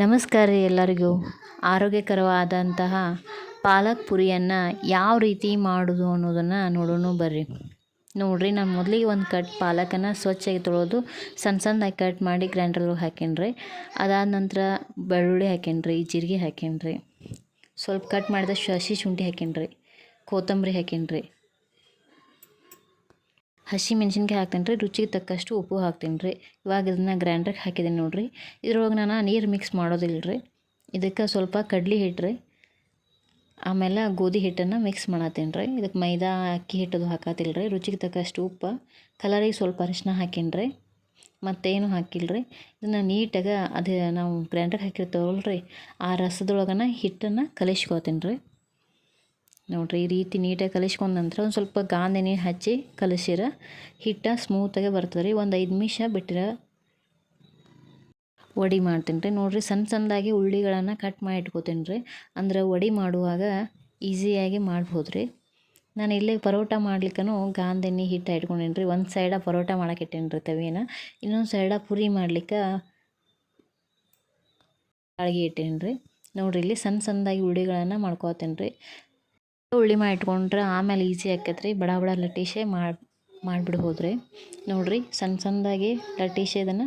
ನಮಸ್ಕಾರ ರೀ ಎಲ್ಲರಿಗೂ. ಆರೋಗ್ಯಕರವಾದಂತಹ ಪಾಲಕ್ ಪುರಿಯನ್ನು ಯಾವ ರೀತಿ ಮಾಡೋದು ಅನ್ನೋದನ್ನು ನೋಡೋಣ ಬರ್ರಿ. ನೋಡಿರಿ, ನಾನು ಮೊದಲಿಗೆ ಒಂದು ಕಟ್ ಪಾಲಕನ್ನು ಸ್ವಚ್ಛಾಗಿ ತೊಳೆದು ಸಣ್ಣ ಸಣ್ಣದಾಗಿ ಕಟ್ ಮಾಡಿ ಗ್ರೈಂಡ್ರಲ್ಲಿ ಹಾಕೀನಿ ರೀ ಅದಾದ ನಂತರ ಬೆಳ್ಳುಳ್ಳಿ ಹಾಕೀನಿ ರೀ ಜೀರಿಗೆ ಹಾಕೀನಿ ಸ್ವಲ್ಪ ಕಟ್ ಮಾಡಿದ ಶಶಿ ಶುಂಠಿ ಹಾಕೀನಿ ಕೊತ್ತಂಬರಿ ಹಾಕೀನಿ ರೀ ಹಸಿ ಮೆಣಸಿನ್ಕಾಯಿ ಹಾಕ್ತೀನಿ ರೀ ರುಚಿಗೆ ತಕ್ಕಷ್ಟು ಉಪ್ಪು ಹಾಕ್ತೀನಿ ರೀ ಇವಾಗ ಇದನ್ನು ಗ್ರ್ಯಾಂಡ್ರಿಗೆ ಹಾಕಿದ್ದೀನಿ ನೋಡಿರಿ. ಇದ್ರೊಳಗೆ ನಾನು ನೀರು ಮಿಕ್ಸ್ ಮಾಡೋದಿಲ್ಲ ರೀ ಇದಕ್ಕೆ ಸ್ವಲ್ಪ ಕಡ್ಲಿ ಹಿಟ್ಟು ರೀ ಆಮೇಲೆ ಗೋಧಿ ಹಿಟ್ಟನ್ನು ಮಿಕ್ಸ್ ಮಾಡತ್ತೀನಿ ರೀ ಇದಕ್ಕೆ ಮೈದಾ ಅಕ್ಕಿ ಹಿಟ್ಟದು ಹಾಕತ್ತಿಲ್ಲ ರೀ ರುಚಿಗೆ ತಕ್ಕಷ್ಟು ಉಪ್ಪು. ಕಲರಿಗೆ ಸ್ವಲ್ಪ ಅರಿಶಿನ ಹಾಕೀನಿ ರೀ ಮತ್ತೇನು ಹಾಕಿಲ್ಲ ರೀ ಇದನ್ನು ನೀಟಾಗಿ ಅದೇ ನಾವು ಗ್ರ್ಯಾಂಡ್ರಿಗೆ ಹಾಕಿರ್ತೇವಲ್ಲ ರೀ ಆ ರಸದೊಳಗನ ಹಿಟ್ಟನ್ನು ಕಲಿಸ್ಕೊತೀನಿ ರೀ ನೋಡಿರಿ ಈ ರೀತಿ ನೀಟಾಗಿ ಕಲಿಸ್ಕೊಂಡ ನಂತರ ಒಂದು ಸ್ವಲ್ಪ ಗಾಂಧಿ ನೀರು ಹಚ್ಚಿ ಕಲಸಿರ ಹಿಟ್ಟ ಸ್ಮೂತಾಗೆ ಬರ್ತದೆ ರೀ. ಒಂದು ಐದು ನಿಮಿಷ ಬಿಟ್ಟಿರ ವಡಿ ಮಾಡ್ತೀನಿ ರೀ. ನೋಡಿರಿ ಸಣ್ಣ ಸಣ್ಣದಾಗಿ ಉಳ್ಳಿಗಳನ್ನು ಕಟ್ ಮಾಡಿ ಇಟ್ಕೋತೀನಿ ರೀ. ಅಂದ್ರೆ ವಡಿ ಮಾಡುವಾಗ ಈಸಿಯಾಗಿ ಮಾಡ್ಬೋದು ರೀ. ನಾನು ಇಲ್ಲೇ ಪರೋಟ ಮಾಡ್ಲಿಕ್ಕೂ ಗಾಂಧಿ ಹಿಟ್ಟು ಇಟ್ಕೊಂಡೇನಿ ರೀ. ಒಂದು ಸೈಡ ಪರೋಟ ಮಾಡಕ್ಕೆ ಇಟ್ಟೀನಿ ರೀ ತವೇನ ಇನ್ನೊಂದು ಸೈಡ ಪುರಿ ಮಾಡ್ಲಿಕ್ಕೆ ಅಳಗಿ ಇಟ್ಟೀನಿ ರೀ. ನೋಡ್ರಿ ಇಲ್ಲಿ ಸಣ್ಣ ಸಣ್ಣದಾಗಿ ಉಳ್ಳಿಗಳನ್ನು ಮಾಡ್ಕೋತೇನೆ ರೀ. ಉಳ್ಳಿ ಮಾಡಿ ಇಟ್ಕೊಂಡ್ರೆ ಆಮೇಲೆ ಈಸಿ ಆಕೈತೆ ರೀ ಬಡ ಬಡ ಲಟ್ಟಿಸೆ ಮಾಡಿ ಮಾಡಿಬಿಡ್ಬೋದು ರೀ ನೋಡಿರಿ ಸಣ್ಣ ಸಣ್ಣದಾಗಿ ಲಟ್ಟಿಸಿ ಇದನ್ನು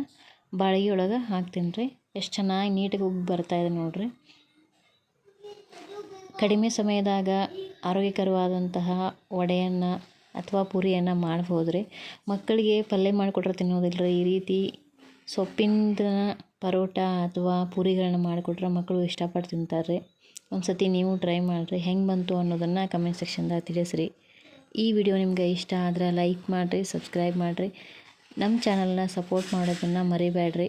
ಬಾಳಿಗೆ ಒಳಗೆ ಹಾಕ್ತೀನಿ ರೀ ಎಷ್ಟು ಚೆನ್ನಾಗಿ ನೀಟಾಗಿ ಉಬ್ಬಿ ಬರ್ತಾಯಿದೆ ನೋಡಿರಿ. ಕಡಿಮೆ ಸಮಯದಾಗ ಆರೋಗ್ಯಕರವಾದಂತಹ ವಡೆಯನ್ನು ಅಥವಾ ಪೂರಿಯನ್ನು ಮಾಡ್ಬೋದ್ರಿ. ಮಕ್ಕಳಿಗೆ ಪಲ್ಯ ಮಾಡಿಕೊಟ್ರೆ ತಿನ್ನೋದಿಲ್ಲ ರೀ ಈ ರೀತಿ ಸೊಪ್ಪಿಂದ ಪರೋಟ ಅಥವಾ ಪೂರಿಗಳನ್ನ ಮಾಡಿಕೊಟ್ರೆ ಮಕ್ಕಳು ಇಷ್ಟಪಟ್ಟು ತಿಂತಾರೆ. ಒಂದು ಸತಿ ನೀವು ಟ್ರೈ ಮಾಡಿರಿ. ಹೆಂಗೆ ಬಂತು ಅನ್ನೋದನ್ನು ಕಮೆಂಟ್ ಸೆಕ್ಷನ್ದಾಗ ತಿಳಿಸ್ರಿ. ಈ ವಿಡಿಯೋ ನಿಮ್ಗೆ ಇಷ್ಟ ಆದ್ರೆ ಲೈಕ್ ಮಾಡಿರಿ, ಸಬ್ಸ್ಕ್ರೈಬ್ ಮಾಡಿರಿ. ನಮ್ಮ ಚಾನಲ್ನ ಸಪೋರ್ಟ್ ಮಾಡೋದನ್ನು ಮರಿಬೇಡ್ರಿ.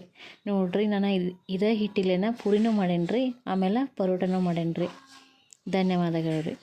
ನೋಡಿರಿ, ನಾನು ಇದೇ ಹಿಟ್ಟಿಲೇನ ಪೂರಿನೂ ಮಾಡೇನಿ ರೀ ಆಮೇಲೆ ಪರೋಟನೂ ಮಾಡೇನಿ ಧನ್ಯವಾದಗಳು ರೀ.